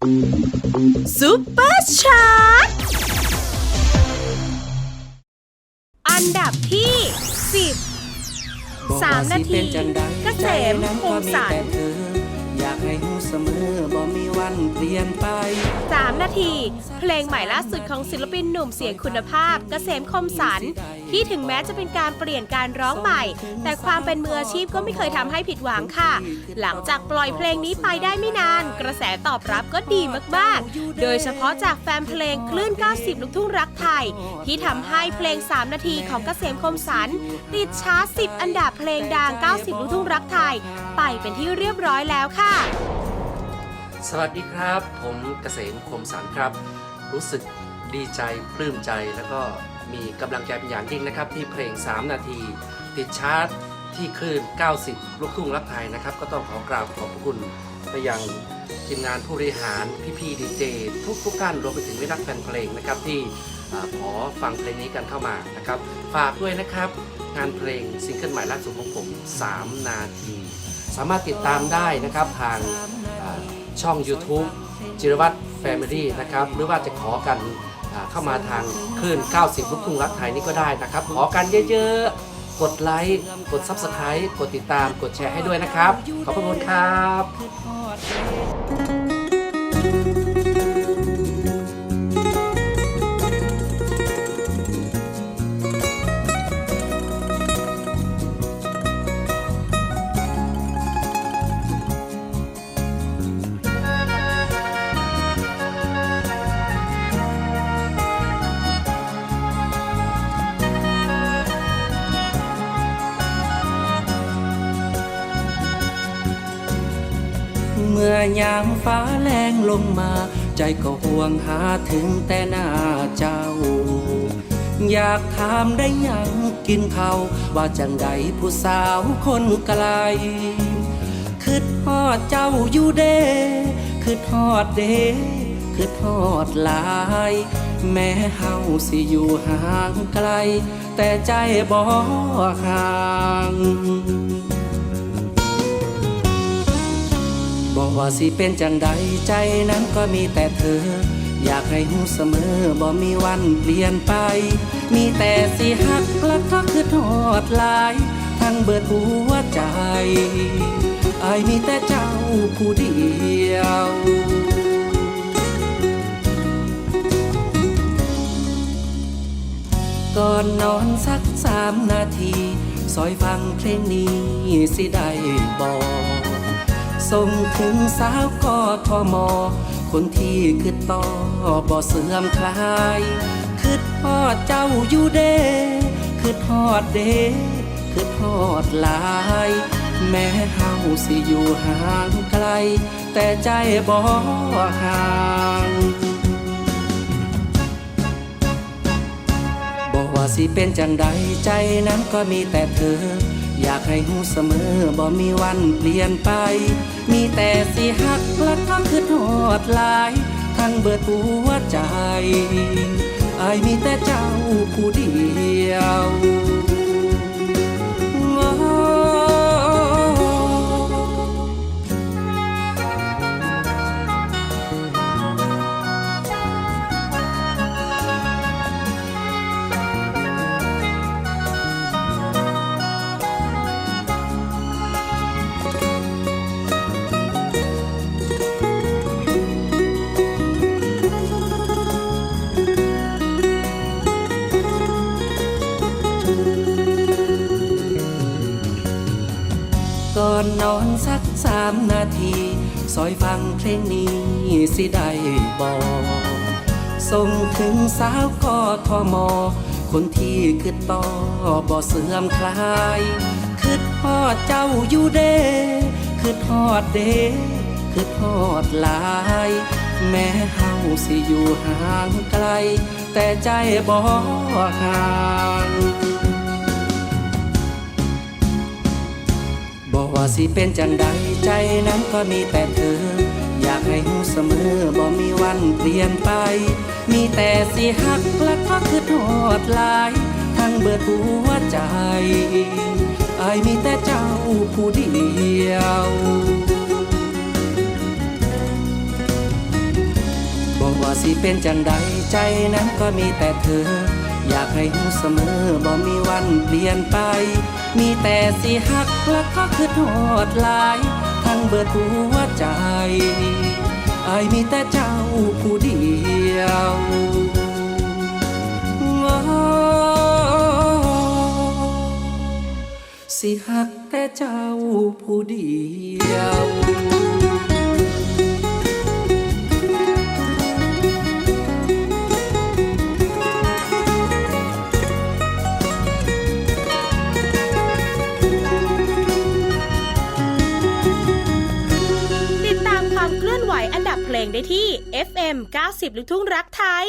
ซุปเปอร์ชาร์ตอันดับที่ 10สามนาทีเกษมคงสรรอยากให้หู เสมอบ่มีวันเปลี่ยนไป 3 นาที เพลงใหม่ล่าสุดของศิลปินหนุ่มเสียงคุณภาพเกษมคมสัน ที่ถึงแม้จะเป็นการเปลี่ยนการร้องใหม่ แต่ความเป็นมืออาชีพก็ไม่เคยทำให้ผิดหวังค่ะ หลังจากปล่อยเพลงนี้ไปได้ไม่นาน กระแสตอบรับก็ดีมากๆ โดยเฉพาะจากแฟนเพลงคลื่น 90 ลูกทุ่งรักไทย ที่ทำให้เพลง 3 นาทีของเกษมคมสัน ติดชาร์ต10 อันดับเพลงดัง 90 ลูกทุ่งรักไทย ไปเป็นที่เรียบร้อยแล้วค่ะ สวัสดีครับ ผมเกษมคมสันครับ รู้สึกดีใจปลื้มใจแล้วก็มีกำลังใจเป็นอย่างยิ่งนะครับ ที่เพลง 3 นาที ติดชาร์ตที่คลื่น 90 ลูกทุ่งรักไทยนะครับ ก็ต้องขอกราบขอบคุณไปยังทีมงานผู้บริหารพี่ๆดีเจทุกทุกท่านรวมไปถึงมิตรรักแฟนเพลงนะครับที่ขอฟังเพลงนี้กันเข้ามานะครับ ฝากด้วยนะครับ งานเพลงซิงเกิลใหม่ล่าสุดของผม 3 นาที สามารถติดตามได้นะครับทาง ช่อง YouTube จิรวัตรแฟมิลี่นะครับ หรือว่าจะขอกันเข้ามาทางคลื่น 90 ลูกทุ่งรักไทยนี่ก็ได้นะครับ ขอกันเยอะๆ กดไลค์ กด Subscribe กดติดตาม กดแชร์ให้ด้วยนะครับ ขอบพระคุณครับ ยามฟ้าแรงลงมา ใจก็ห่วงหาถึงแต่หน้าเจ้า อยากถามได้ยังกินเขาว่าจังใดผู้สาวคนไกลคิดฮอดเจ้าอยู่เด้คิดฮอดเด้คิดฮอดหลาย แม้เฮาสิอยู่ห่างไกล แต่ใจบ่ห่าง ว่าสิเป็นจังใดใจนั้นก็มีแต่เธอ อยากให้หูเสมอบ่มีวันเปลี่ยนไป มีแต่สิหักและก็คือทอดลาย ทั้งเบิดหัวใจอายมีแต่เจ้าผู้เดียวก่อนนอนสักสามนาที ซอยฟังเพลงนี้สิได้บอก ส่งถึงสาวกทมคนที่คือต่อบ่เสื่อมคลายคือทอดเจ้าอยู่เด้คือทอดเด้คือทอดลาย แม้เฮาสิอยู่ห่างไกล แต่ใจบ่ห่างบอกว่าสิเป็นจังใดใจนั้นก็มีแต่เธอ อยากให้หูเสมอบ่มีวันเปลี่ยนไป มีแต่สิหักและก็คือทอดหลาย ทั้งเบิดหัวใจอายมีแต่เจ้าผู้เดียว ก่อนสักสามนาทีซอยฟังเพลงนี้สิได้บอกส่งถึงสาวกทมคนที่คือต่อบ่เสื่อมคลายคือทอดเจ้าอยู่เด้คือทอดเด้คือทอดลาย แม้เฮาสิอยู่ห่างไกล แต่ใจบ่ห่าง สิเป็นจังใดใจนั้นก็มีแต่เธอ อยากให้หูเสมอบ่มีวันเปลี่ยนไป มีแต่สิหักและก็คือทอดลาย ทั้งเบิดหัวใจไอมีแต่เจ้าผู้เดียวบอกว่าสิเป็นจังใดใจนั้นก็มีแต่เธอ อยากให้หูเสมอบ่มีวันเปลี่ยนไป มีแต่สิหักแล้วก็คือทอดลาย ทั้งเบิดหัวใจไอมีแต่เจ้าผู้เดียวว้าวสิหักแต่เจ้าผู้เดียว เพลงได้ที่ FM 90ลูกทุ่งรักไทย